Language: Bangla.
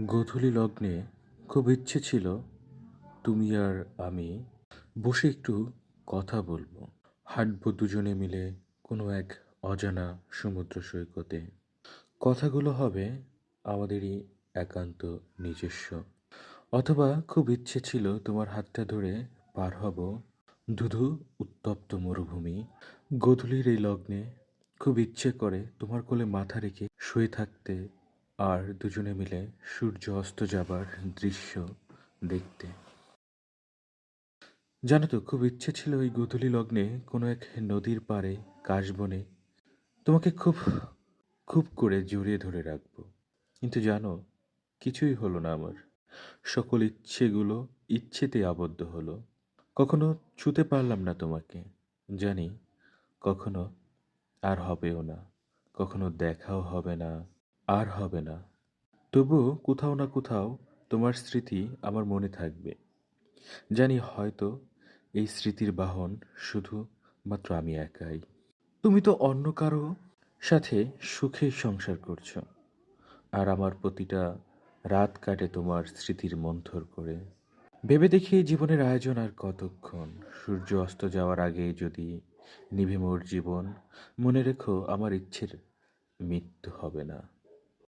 গোধূলি লগ্নে খুব ইচ্ছে ছিল, তুমি আর আমি বসে একটু কথা বলব। হাঁটবো দুজনে মিলে কোনো এক অজানা সমুদ্র সৈকতে। কথাগুলো হবে আমাদেরই একান্ত নিজস্ব। অথবা খুব ইচ্ছে ছিল তোমার হাতটা ধরে পার হব ধুধু উত্তপ্ত মরুভূমি। গোধূলির এই লগ্নে খুব ইচ্ছে করে তোমার কোলে মাথা রেখে শুয়ে থাকতে আর দুজনে মিলে সূর্য অস্ত যাবার দৃশ্য দেখতে। জানো তো, খুব ইচ্ছে ছিল ওই গোধূলি লগ্নে কোনো এক নদীর পাড়ে কাশবনে তোমাকে খুব খুব করে জড়িয়ে ধরে রাখব। কিন্তু জানো, কিছুই হলো না আমার। সকল ইচ্ছেগুলো ইচ্ছেতে আবদ্ধ হলো। কখনো ছুতে পারলাম না তোমাকে। জানি, কখনো আর হবেও না। কখনো দেখাও হবে না। আর হবে না। তবুও কোথাও না কোথাও তোমার স্মৃতি আমার মনে থাকবে। জানি হয়তো এই স্মৃতির বাহন শুধু মাত্র আমি একাই। তুমি তো অন্য কারও সাথে সুখে সংসার করছ। আর আমার প্রতিটা রাত কাটে তোমার স্মৃতির মন্থর করে। ভেবে দেখি জীবনের আয়োজন আর কতক্ষণ? সূর্য অস্ত যাওয়ার আগে যদি নিভে মোর জীবন, মনে রেখো আমার ইচ্ছের মৃত্যু হবে না।